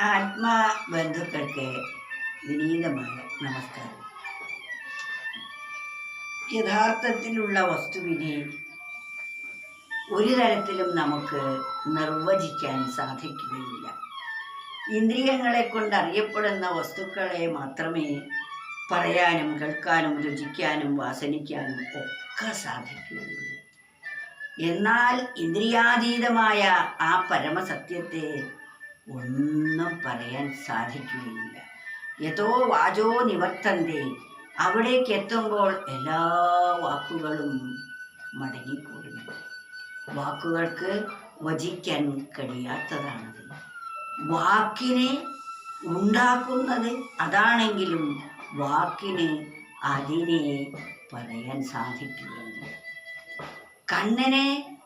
ആത്മാബന്ധുക്കൾക്ക് വിനീതമായ നമസ്കാരം. യഥാർത്ഥത്തിലുള്ള വസ്തുവിനെ ഒരു തരത്തിലും നമുക്ക് നിർവചിക്കാൻ സാധിക്കുകയില്ല. ഇന്ദ്രിയങ്ങളെ കൊണ്ട് അറിയപ്പെടുന്ന വസ്തുക്കളെ മാത്രമേ പറയാനും കേൾക്കാനും രുചിക്കാനും വാസനിക്കാനും ഒക്കെ സാധിക്കുകയുള്ളൂ. എന്നാൽ ഇന്ദ്രിയാതീതമായ ആ പരമസത്യത്തെ ഒന്നും പറയാൻ സാധിക്കുകയില്ല. യഥോ വാചോ നിവർത്തന്റെ അവിടേക്ക് എത്തുമ്പോൾ എല്ലാ വാക്കുകളും മടങ്ങിക്കൂടുന്നു. വാക്കുകൾക്ക് വചിക്കാൻ കഴിയാത്തതാണത്. വാക്കിനെ ഉണ്ടാക്കുന്നത് അതാണെങ്കിലും വാക്കിന് അതിനെ പറയാൻ സാധിക്കുകയില്ല. കണ്ണിനെ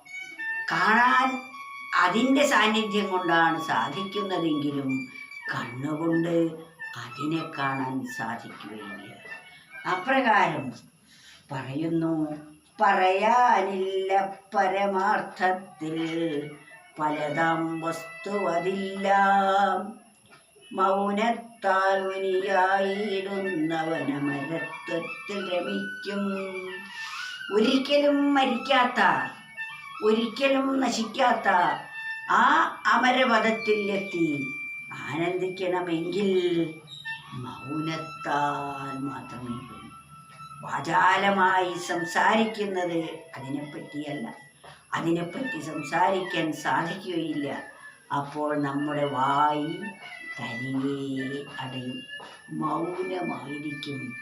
കാണാൻ അതിന്റെ സാന്നിധ്യം കൊണ്ടാണ് സാധിക്കുന്നതെങ്കിലും കണ്ണുകൊണ്ട് അതിനെ കാണാൻ സാധിക്കുകയില്ല. അപ്രകാരം പറയുന്നു പറയാനില്ല പരമാർത്ഥത്തിൽ പലതാം വസ്തുവതില്ല. മൗനത്താൽ മുനിയായിടുന്നവനമരത്വത്തിൽ രമിക്കും. ഒരിക്കലും മരിക്കാത്ത ഒരിക്കലും നശിക്കാത്ത ആ അമരപദത്തിൽ എത്തി ആനന്ദിക്കണമെങ്കിൽ മൗനത്താൽ മാത്രമേ. വാചാലമായി സംസാരിക്കുന്നത് അതിനെപ്പറ്റിയല്ല. അതിനെപ്പറ്റി സംസാരിക്കാൻ സാധിക്കുകയില്ല. അപ്പോൾ നമ്മുടെ വായി തനിയെ അടയും. മൗനമായിരിക്കും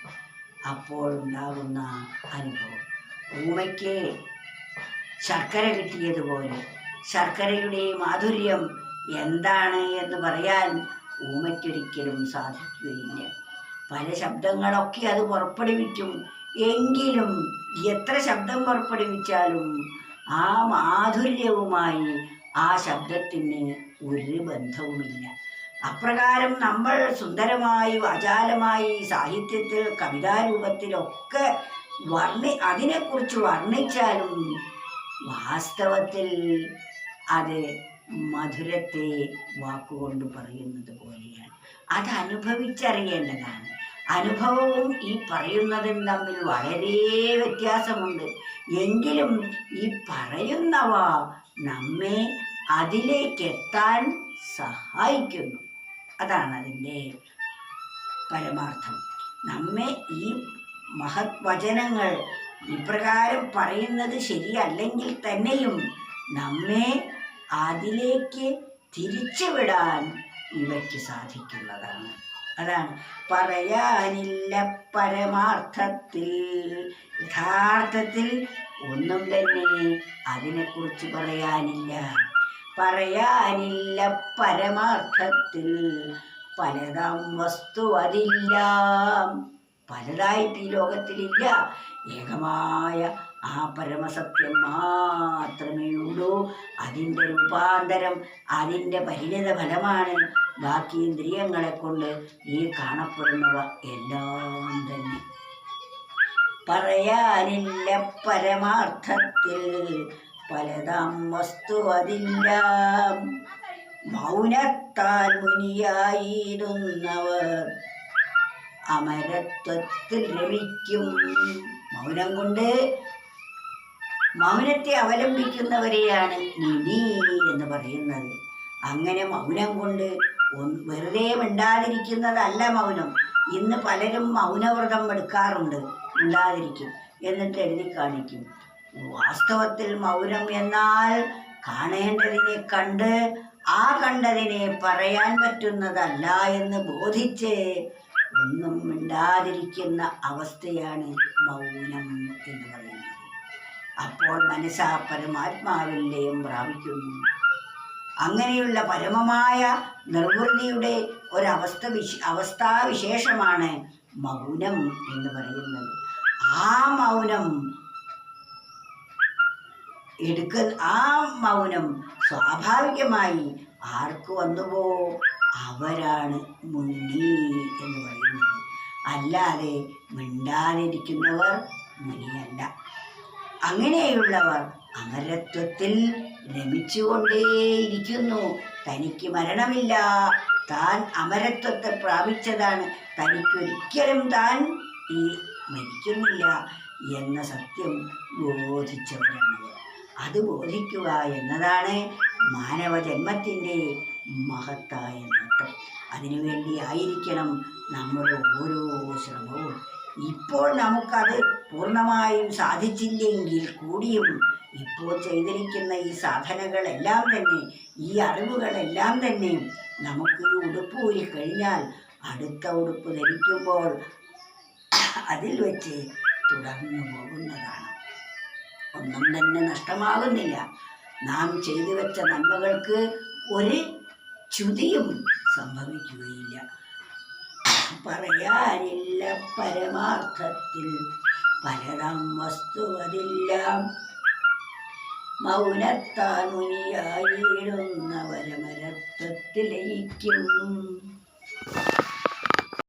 അപ്പോൾ ഉണ്ടാകുന്ന അനുഭവം. ഊമയ്ക്ക് ശർക്കര കിട്ടിയതുപോലെ ശർക്കരയുടെ മാധുര്യം എന്താണ് എന്ന് പറയാൻ ഊമയ്ക്കൊരിക്കലും സാധിക്കുകയില്ല. പല ശബ്ദങ്ങളൊക്കെ അത് പുറപ്പെടുവിക്കും. എങ്കിലും എത്ര ശബ്ദം പുറപ്പെടുവിച്ചാലും ആ മാധുര്യവുമായി ആ ശബ്ദത്തിന് ഒരു ബന്ധവുമില്ല. അപ്രകാരം നമ്മൾ സുന്ദരമായി വാചാലമായി സാഹിത്യത്തിൽ കവിതാരൂപത്തിലൊക്കെ വർണി അതിനെക്കുറിച്ച് വർണിച്ചാലും വാസ്തവത്തിൽ അത് മധുരത്തെ വാക്കുകൊണ്ട് പറയുന്നത് പോലെയാണ്. അത് അനുഭവിച്ചറിയേണ്ടതാണ്. അനുഭവവും ഈ പറയുന്നതും തമ്മിൽ വളരെ വ്യത്യാസമുണ്ട്. എങ്കിലും ഈ പറയുന്നവ നമ്മെ അതിലേക്ക് എത്താൻ സഹായിക്കുന്നു. അതാണ് അതിന്റെ പരമാർത്ഥം. നമ്മെ ഈ മഹത് വചനങ്ങൾ ഇപ്രകാരം പറയുന്നത് ശരിയല്ലെങ്കിൽ തന്നെയും നമ്മെ അതിലേക്ക് തിരിച്ചുവിടാൻ ഇവയ്ക്ക് സാധിക്കുന്നതാണ്. അതാണ് പറയാനില്ല പരമാർത്ഥത്തിൽ. യഥാർത്ഥത്തിൽ ഒന്നും തന്നെ അതിനെക്കുറിച്ച് പറയാനില്ല. പറയാനില്ല പരമാർത്ഥത്തിൽ പലതാം വസ്തു അതില്ല. പലതായിട്ട് ഈ ലോകത്തിലില്ല. ഏകമായ ആ പരമസത്യം മാത്രമേ ഉള്ളൂ. അതിന്റെ രൂപാന്തരം അതിന്റെ പരിണിത ഫലമാണ് ബാക്കി ഇന്ദ്രിയങ്ങളെ കൊണ്ട് ഈ കാണപ്പെടുന്നവ എല്ലാം തന്നെ. പറയാനില്ല പരമാർത്ഥത്തിൽ പലതാം വസ്തു അതില്ല. മൗനത്താൽ മുനിയായിരുന്നവർ അമരത്വത്തിൽ രമിക്കും. മൗനം കൊണ്ട് മൗനത്തെ അവലംബിക്കുന്നവരെയാണ് നിധി എന്ന് പറയുന്നത്. അങ്ങനെ മൗനം കൊണ്ട് വെറുതെ മിണ്ടാതിരിക്കുന്നതല്ല മൗനം. ഇന്ന് പലരും മൗനവ്രതം എടുക്കാറുണ്ട്. മിണ്ടാതിരിക്കും. എന്നിട്ട് എഴുതി കാണിക്കും. വാസ്തവത്തിൽ മൗനം എന്നാൽ കാണേണ്ടതിനെ കണ്ട് ആ കണ്ടതിനെ പറയാൻ പറ്റുന്നതല്ല എന്ന് ബോധിച്ച് ഒന്നും മിണ്ടാതിരിക്കുന്ന അവസ്ഥയാണ് മൗനം എന്ന് പറയുന്നത്. അപ്പോൾ മനസ്സാ പരമാത്മാവിലയം പ്രാപിക്കുന്നു. അങ്ങനെയുള്ള പരമമായ നിർവൃതിയുടെ ഒരവസ്ഥ വിശ അവസ്ഥാവിശേഷമാണ് മൗനം എന്ന് പറയുന്നത്. ആ മൗനം എടുക്ക ആ മൗനം സ്വാഭാവികമായി ആർക്ക് വന്നുവോ? അവരാണ് മുനി എന്ന് പറയുന്നത്. അല്ലാതെ മിണ്ടാതിരിക്കുന്നവർ മുനിയല്ല. അങ്ങനെയുള്ളവർ അമരത്വത്തിൽ രമിച്ചുകൊണ്ടേയിരിക്കുന്നു തനിക്ക് മരണമില്ല. താൻ അമരത്വത്തെ പ്രാപിച്ചതാണ്. തനിക്കൊരിക്കലും താൻ ഈ മരിക്കുന്നില്ല എന്ന സത്യം ബോധിച്ചവരാണവർ. അത് ബോധിക്കുക എന്നതാണ് മാനവജന്മത്തിന്റെ മഹത്തായ നേട്ടം. അതിനുവേണ്ടി ആയിരിക്കണം നമ്മുടെ ഓരോ ശ്രമവും. ഇപ്പോൾ നമുക്കത് പൂർണമായും സാധിച്ചില്ലെങ്കിൽ കൂടിയും ഇപ്പോൾ ചെയ്തിരിക്കുന്ന ഈ സാധനകളെല്ലാം തന്നെ ഈ അറിവുകളെല്ലാം തന്നെ നമുക്ക് ഈ ഉടുപ്പ് ഊരി കഴിഞ്ഞാൽ അടുത്ത ഉടുപ്പ് ധരിക്കുമ്പോൾ അതിൽ വെച്ച് തുടർന്നു പോകുന്നതാണ്. ഒന്നും തന്നെ നഷ്ടമാകുന്നില്ല. നാം ചെയ്തു വെച്ച നന്മകൾക്ക് ഒരു ച്യുതിയും സംഭവിക്കുകയില്ല. പറയാനില്ല പരമാർത്ഥത്തിൽ. പലതം വസ്തുവതില്ല മൗനത്താൽ മുനിയായിടുന്ന വരമരത്വത്തിലയിക്കും